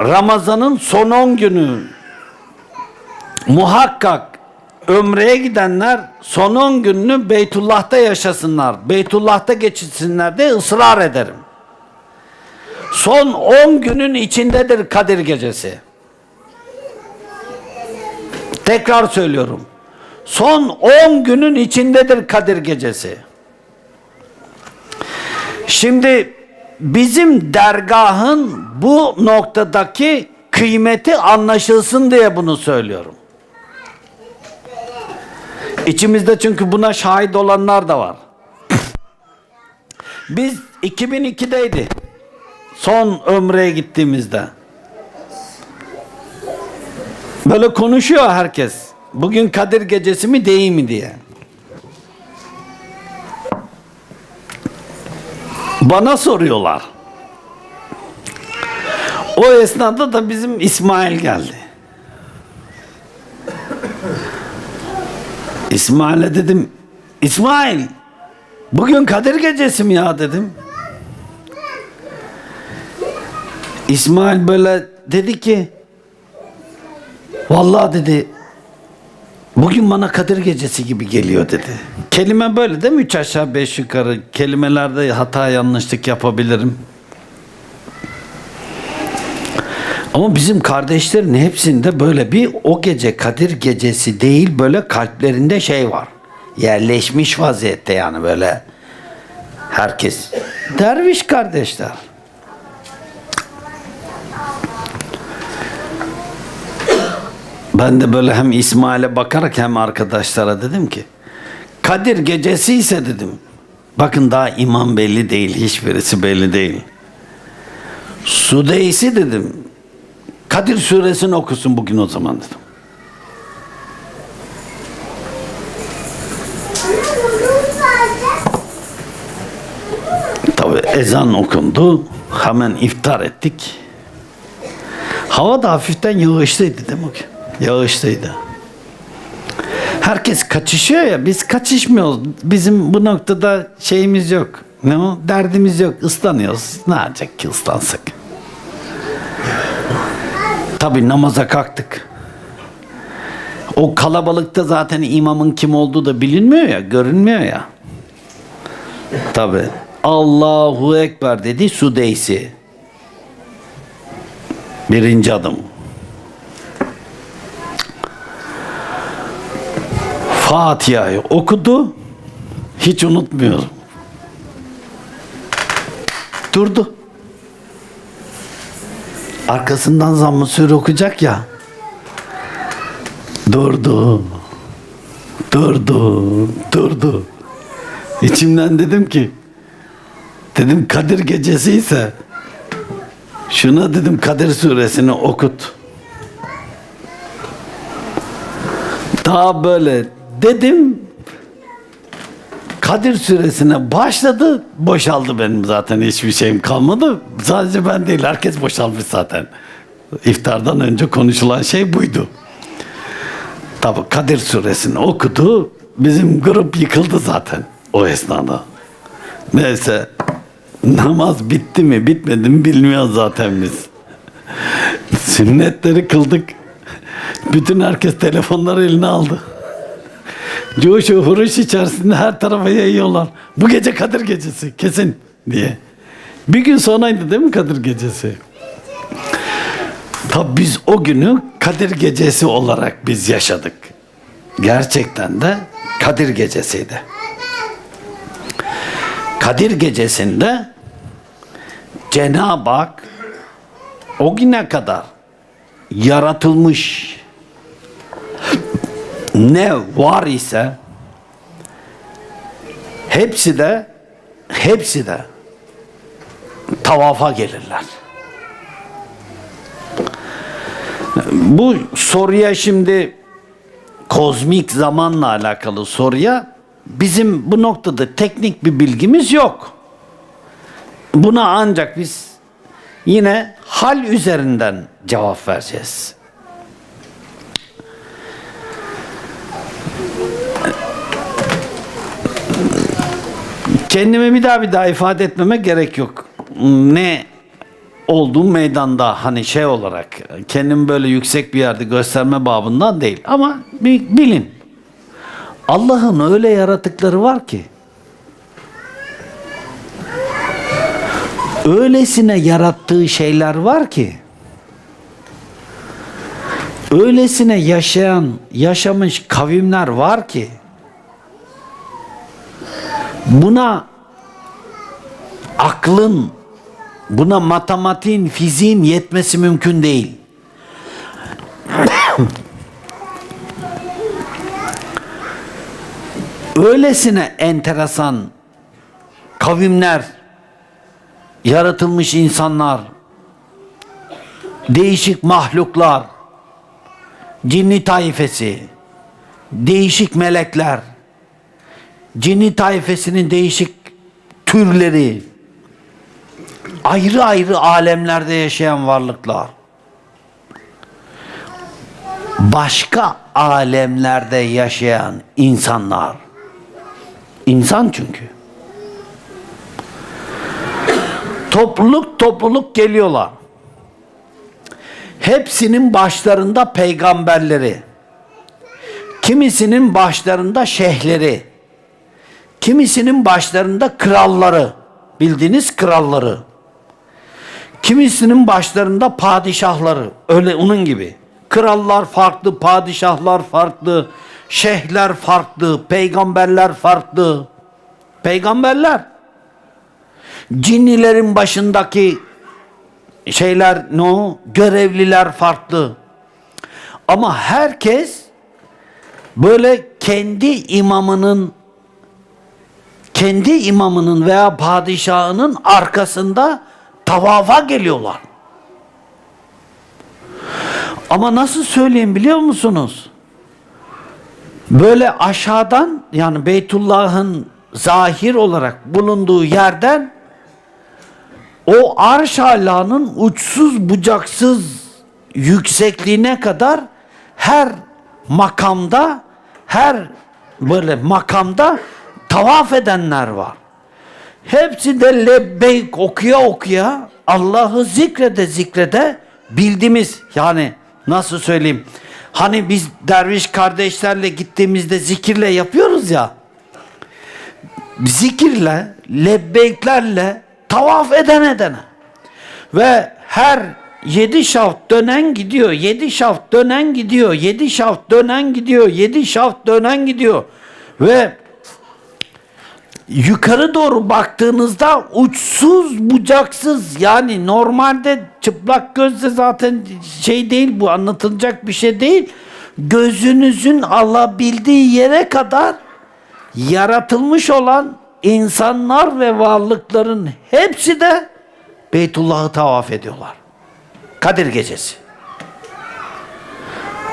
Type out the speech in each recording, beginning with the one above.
Ramazan'ın son 10 günü muhakkak ömreye gidenler son 10 gününü Beytullah'ta yaşasınlar. Beytullah'ta geçirsinler diye ısrar ederim. Son 10 günün içindedir Kadir Gecesi. Tekrar söylüyorum. Son 10 günün içindedir Kadir Gecesi. Şimdi bizim dergahın bu noktadaki kıymeti anlaşılsın diye bunu söylüyorum. İçimizde çünkü buna şahit olanlar da var. Biz 2002'deydi. Son ömreye gittiğimizde. Böyle konuşuyor herkes. Bugün Kadir gecesi mi değil mi diye. Bana soruyorlar. O esnada da bizim İsmail geldi. İsmail'e dedim, İsmail bugün Kadir gecesi mi ya dedim. İsmail böyle dedi ki, vallahi dedi, bugün bana Kadir gecesi gibi geliyor dedi. Kelime böyle değil mi? Üç aşağı beş yukarı. Kelimelerde hata yanlışlık yapabilirim. Ama bizim kardeşlerin hepsinde böyle bir o gece Kadir gecesi değil böyle kalplerinde şey var. Yerleşmiş vaziyette yani böyle herkes. Derviş kardeşler. Ben de böyle hem İsmail'e bakarak hem arkadaşlara dedim ki Kadir gecesi ise dedim. Bakın daha imam belli değil. Hiçbirisi belli değil. Sudeysi dedim. Kadir suresini okusun bugün o zaman dedim. Tabi ezan okundu. Hemen iftar ettik. Hava da hafiften yağışlıydı değil mi? Yağışlıydı. Herkes kaçışıyor ya biz kaçışmıyoruz. Bizim bu noktada şeyimiz yok. Ne o? Derdimiz yok. Islanıyoruz. Ne yapacak ki ıslansak? Tabi namaza kalktık. O kalabalıkta zaten imamın kim olduğu da bilinmiyor ya, görünmüyor ya. Tabi. Allahu Ekber dedi Sudeysi. Birinci adım. Fatiha'yı okudu. Hiç unutmuyorum. Durdu. Arkasından zammı sure okuyacak ya. Durdu. Durdu. Durdu. İçimden dedim ki dedim Kadir gecesi ise şuna dedim Kadir suresini okut. Daha böyle dedim Kadir suresine başladı boşaldı benim zaten hiçbir şeyim kalmadı. Sadece ben değil herkes boşalmış zaten. İftardan önce konuşulan şey buydu. Tabi Kadir suresini okudu. Bizim grup yıkıldı zaten o esnada. Neyse namaz bitti mi bitmedi mi bilmiyoruz zaten biz. Sünnetleri kıldık. Bütün herkes telefonları eline aldı. Coşu huruş içerisinde her tarafa yayıyorlar. Bu gece Kadir gecesi kesin diye. Bir gün sonraydı değil mi Kadir gecesi? Tabi biz o günü Kadir gecesi olarak biz yaşadık. Gerçekten de Kadir gecesiydi. Kadir gecesinde Cenab-ı Hak o güne kadar yaratılmış ne var ise hepsi de hepsi de tavafa gelirler. Bu soruya şimdi kozmik zamanla alakalı soruya bizim bu noktada teknik bir bilgimiz yok. Buna ancak biz yine hal üzerinden cevap vereceğiz. Kendimi bir daha bir daha ifade etmeme gerek yok. Ne olduğum meydanda hani şey olarak kendimi böyle yüksek bir yerde gösterme babından değil ama bilin. Allah'ın öyle yaratıkları var ki öylesine yarattığı şeyler var ki öylesine yaşayan, yaşamış kavimler var ki buna aklın, buna matematiğin, fiziğin yetmesi mümkün değil. Öylesine enteresan kavimler, yaratılmış insanlar, değişik mahluklar, cinni taifesi, değişik melekler, cinni taifesinin değişik türleri, ayrı ayrı alemlerde yaşayan varlıklar, başka alemlerde yaşayan insanlar, insan çünkü. Topluluk topluluk geliyorlar. Hepsinin başlarında peygamberleri, kimisinin başlarında şeyhleri, kimisinin başlarında kralları, bildiğiniz kralları, kimisinin başlarında padişahları, öyle onun gibi. Krallar farklı, padişahlar farklı, şeyhler farklı, peygamberler farklı. Peygamberler cinnilerin başındaki şeyler ne o? Görevliler farklı. Ama herkes böyle kendi imamının kendi imamının veya padişahının arkasında tavafa geliyorlar. Ama nasıl söyleyeyim biliyor musunuz? Böyle aşağıdan yani Beytullah'ın zahir olarak bulunduğu yerden o arş alanın uçsuz bucaksız yüksekliğine kadar her makamda her böyle makamda tavaf edenler var. Hepsi de lebbeyk okuya okuya Allah'ı zikrede zikrede bildiğimiz yani nasıl söyleyeyim hani biz derviş kardeşlerle gittiğimizde zikirle yapıyoruz ya zikirle lebbeyklerle tavaf eden edene ve her yedi şaft dönen gidiyor, yedi şaft dönen gidiyor, yedi şaft dönen gidiyor, yedi şaft dönen gidiyor ve yukarı doğru baktığınızda uçsuz bucaksız yani normalde çıplak gözle zaten şey değil bu anlatılacak bir şey değil. Gözünüzün alabildiği yere kadar yaratılmış olan insanlar ve varlıkların hepsi de Beytullah'ı tavaf ediyorlar. Kadir gecesi.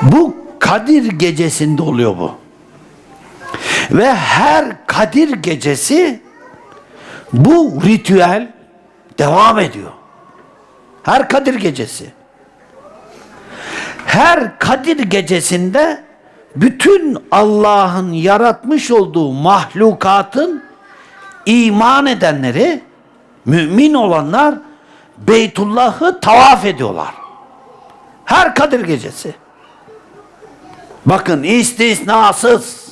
Bu Kadir gecesinde oluyor bu. Ve her Kadir gecesi bu ritüel devam ediyor. Her Kadir gecesi. Her Kadir gecesinde bütün Allah'ın yaratmış olduğu mahlukatın iman edenleri, mümin olanlar Beytullah'ı tavaf ediyorlar. Her Kadir gecesi. Bakın istisnasız.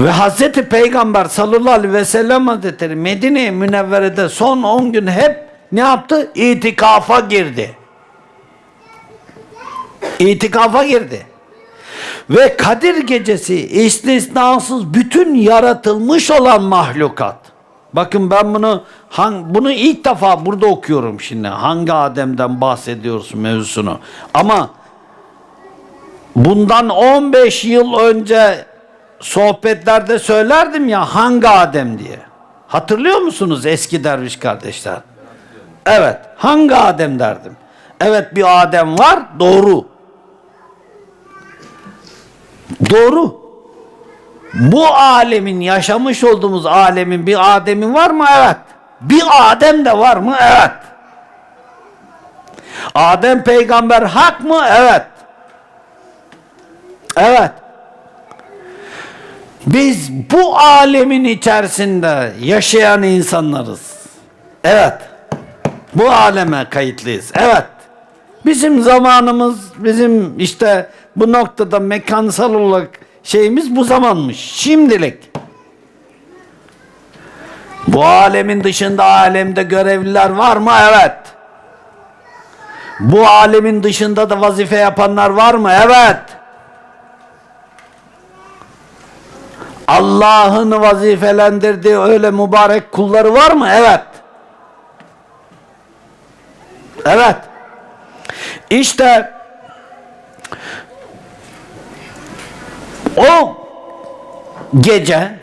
Ve Hazreti Peygamber sallallahu aleyhi ve sellem Hazretleri Medine-i Münevvere'de son 10 gün hep ne yaptı? İtikafa girdi. İtikafa girdi. Ve Kadir gecesi istisnasız bütün yaratılmış olan mahlukat. Bakın ben bunu hang, bunu ilk defa burada okuyorum şimdi. Hangi Adem'den bahsediyorsun mevzusunu. Ama bundan 15 yıl önce sohbetlerde söylerdim ya hangi Adem diye. Hatırlıyor musunuz eski derviş kardeşler? Evet, hangi Adem derdim. Evet bir Adem var, doğru. Doğru. Bu alemin yaşamış olduğumuz alemin bir Adem'i var mı? Evet. Bir Adem de var mı? Evet. Adem peygamber hak mı? Evet. Evet. Biz bu alemin içerisinde yaşayan insanlarız. Evet. Bu aleme kayıtlıyız. Evet. Bizim zamanımız, bizim işte bu noktada mekansal olarak şeyimiz bu zamanmış. Şimdilik. Bu alemin dışında alemde görevliler var mı? Evet. Bu alemin dışında da vazife yapanlar var mı? Evet. Allah'ın vazifelendirdiği öyle mübarek kulları var mı? Evet. Evet. İşte o gece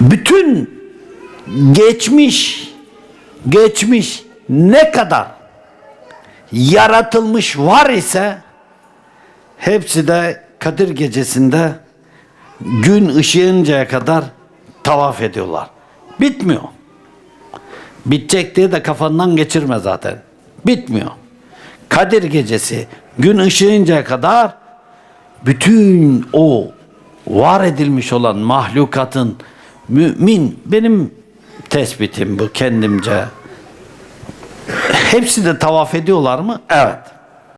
bütün geçmiş geçmiş ne kadar yaratılmış var ise hepsi de Kadir gecesinde gün ışığıncaya kadar tavaf ediyorlar. Bitmiyor. Bitecek diye de kafandan geçirme zaten. Bitmiyor. Kadir gecesi gün ışığıncaya kadar bütün o var edilmiş olan mahlukatın mümin benim tespitim bu kendimce. Hepsi de tavaf ediyorlar mı? Evet.